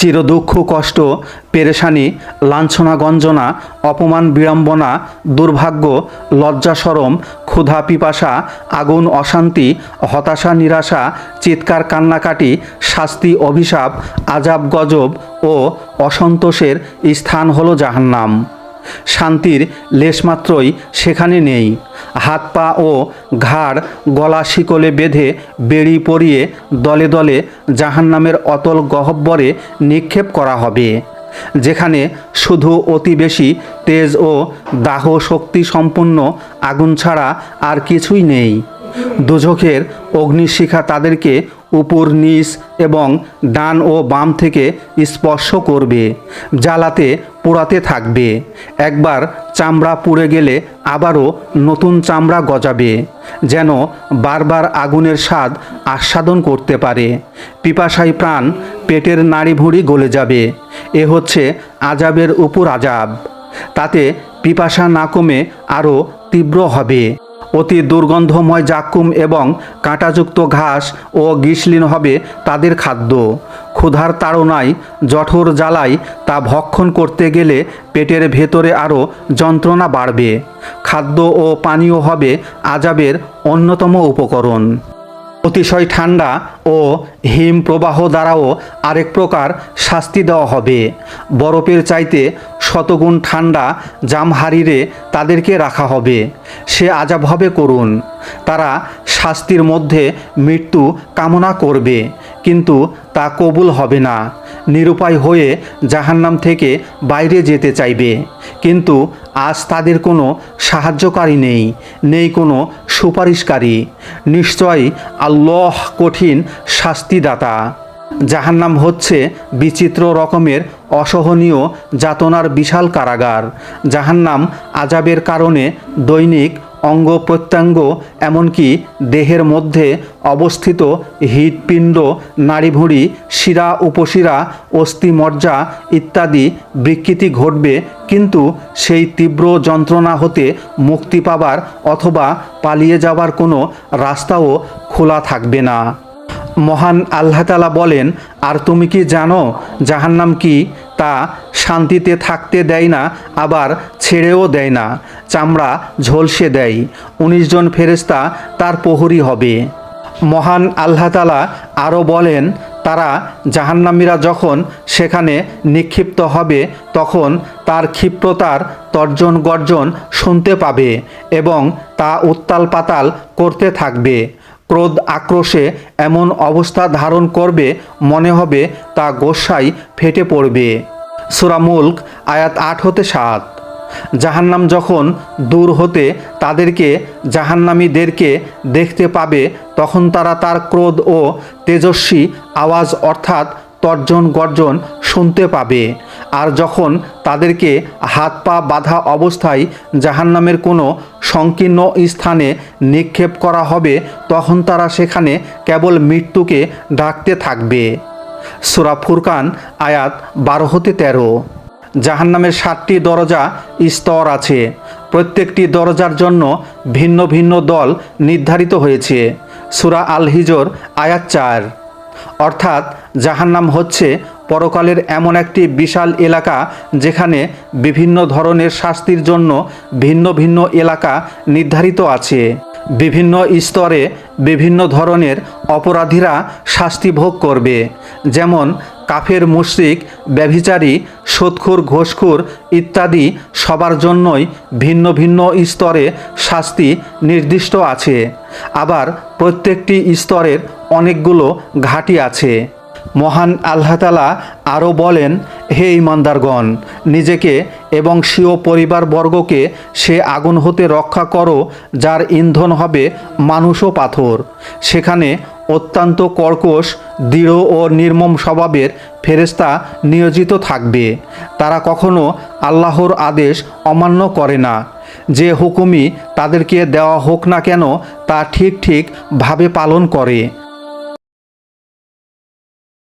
চিরদুঃখ কষ্ট, পেরেশানি, লাঞ্ছনা, গঞ্জনা, অপমান, বিড়ম্বনা, দুর্ভাগ্য, লজ্জা, সরম, ক্ষুধা, পিপাসা, আগুন, অশান্তি, হতাশা, নিরাশা, চিৎকার, কান্নাকাটি, শাস্তি, অভিশাপ, আজাব, গজব ও অসন্তোষের স্থান হলো জাহান্নাম। শান্তির লেশমাত্রই সেখানে নেই। হাত পা ও ঘাড় গলা শিকলে বেঁধে বেড়ি পরিয়ে দলে দলে জাহান্নামের অতল গহব্বরে নিক্ষেপ করা হবে। যেখানে শুধু অতি বেশি তেজ ও দাহ শক্তি সম্পন্ন আগুন ছাড়া আর কিছুই নেই। দুঝোখের অগ্নিশিখা তাদেরকে উপর নিচ এবং ডান ও বাম থেকে স্পর্শ করবে, জ্বালাতে পোড়াতে থাকবে। একবার চামড়া পুড়ে গেলে আবারও নতুন চামড়া গজাবে, যেন বারবার আগুনের স্বাদ আস্বাদন করতে পারে। পিপাসাই প্রাণ পেটের নাড়ি ভুঁড়ি গলে যাবে, এ হচ্ছে আজাবের উপর আজাব তাতে পিপাসা না কমে আরও তীব্র হবে। অতি দুর্গন্ধময় জাকুম এবং কাঁটাযুক্ত ঘাস ও গ্রীষ্লিন হবে তাদের খাদ্য। ক্ষুধার তাড়নায়, জঠোর জ্বালায় তা ভক্ষণ করতে গেলে পেটের ভেতরে আরও যন্ত্রণা বাড়বে। খাদ্য ও পানীয় হবে আজাবের অন্যতম উপকরণ। অতিশয় ঠান্ডা ও হিম প্রবাহ দ্বারাও আরেক প্রকার শাস্তি দেওয়া হবে। বরফের চাইতে শতগুণ ঠান্ডা জামহারিরে তাদেরকে রাখা হবে। সে আজাব হবে করুন তারা শাস্তির মধ্যে মৃত্যু কামনা করবে, কিন্তু তা কবুল হবে না। নিরুপায় হয়ে জাহান্নাম থেকে বাইরে যেতে চাইবে। কিন্তু আজ তাদের কোনো সাহায্যকারী নেই নেই কোনো সুপারিশকারী। নিশ্চয়ই আল্লাহ কঠিন শাস্তিদাতা। জাহান্নাম হচ্ছে বিচিত্র রকমের অসহনীয় যাতনার বিশাল কারাগার। জাহান্নাম আজাবের কারণে দৈনিক অঙ্গ প্রত্যঙ্গ, এমনকি দেহের মধ্যে অবস্থিত হৃৎপিণ্ড, নাড়িভুঁড়ি, শিরা, উপশিরা, অস্থিমজ্জা ইত্যাদি বিকৃতি ঘটবে, কিন্তু সেই তীব্র যন্ত্রণা হতে মুক্তি পাবার অথবা পালিয়ে যাবার কোনো রাস্তাও খোলা থাকবে না। মহান আল্লাহ তালা বলেন, আর তুমি কি জানো জাহান্নাম কি? তা শান্তিতে থাকতে দেয় না, আবার ছেড়েও দেয় না, চামড়া ঝলসে দেয়, উনিশ জন ফেরেস্তা তার প্রহরী হবে। মহান আল্লাহ তালা আরও বলেন, তারা জাহান্নামীরা যখন সেখানে নিক্ষিপ্ত হবে, তখন তার ক্ষিপ্রতার তর্জন গর্জন শুনতে পাবে এবং তা উত্তাল পাতাল করতে থাকবে। ক্রোধ আক্রোশে এমন অবস্থা ধারণ করবে মনে হবে তা গোসাই ফেটে পড়বে। সুরা মুল্ক, আয়াত আট হতে সাত। জাহান্নাম যখন দূর হতে তাদেরকে, জাহান্নামীদেরকে দেখতে পাবে, তখন তারা তার ক্রোধ ও তেজস্বী আওয়াজ অর্থাৎ তর্জন গর্জন শুনতে পাবে। আর যখন তাদেরকে হাত পা বাঁধা অবস্থায় জাহান্নামের কোনো সংকীর্ণ স্থানে নিক্ষেপ করা হবে, তখন তারা সেখানে কেবল মৃত্যুকে ডাকতে থাকবে। সুরা ফুরকান, আয়াত বারো হতে তেরো। জাহান্নামের সাতটি দরজা স্তর আছে। প্রত্যেকটি দরজার জন্য ভিন্ন ভিন্ন দল নির্ধারিত হয়েছে। সুরা আল হিজর আয়াত চার। অর্থাৎ জাহান্নাম হচ্ছে পরকালের এমন একটি বিশাল এলাকা যেখানে বিভিন্ন ধরনের শাস্তির জন্য ভিন্ন ভিন্ন এলাকা নির্ধারিত আছে। বিভিন্ন স্তরে বিভিন্ন ধরনের অপরাধীরা শাস্তি ভোগ করবে। যেমন কাফের মুশরিক, ব্যভিচারী সৎখুর ঘোষখুর ইত্যাদি সবার জন্যই ভিন্ন ভিন্ন স্তরে শাস্তি নির্দিষ্ট আছে। আবার প্রত্যেকটি স্তরের অনেকগুলো ঘাঁটি আছে। মহান আল্লাহতালা আরও বলেন, হে ইমানদারগণ, নিজেকে এবং স্বীয় পরিবারবর্গকে সে আগুন হতে রক্ষা করো, যার ইন্ধন হবে মানুষ ও পাথর। সেখানে অত্যন্ত কর্কশ, দৃঢ় ও নির্মম স্বভাবের ফেরেস্তা নিয়োজিত থাকবে। তারা কখনো আল্লাহর আদেশ অমান্য করে না। যে হুকুমই তাদেরকে দেওয়া হোক না কেন, তা ঠিক ঠিক ভাবে পালন করে।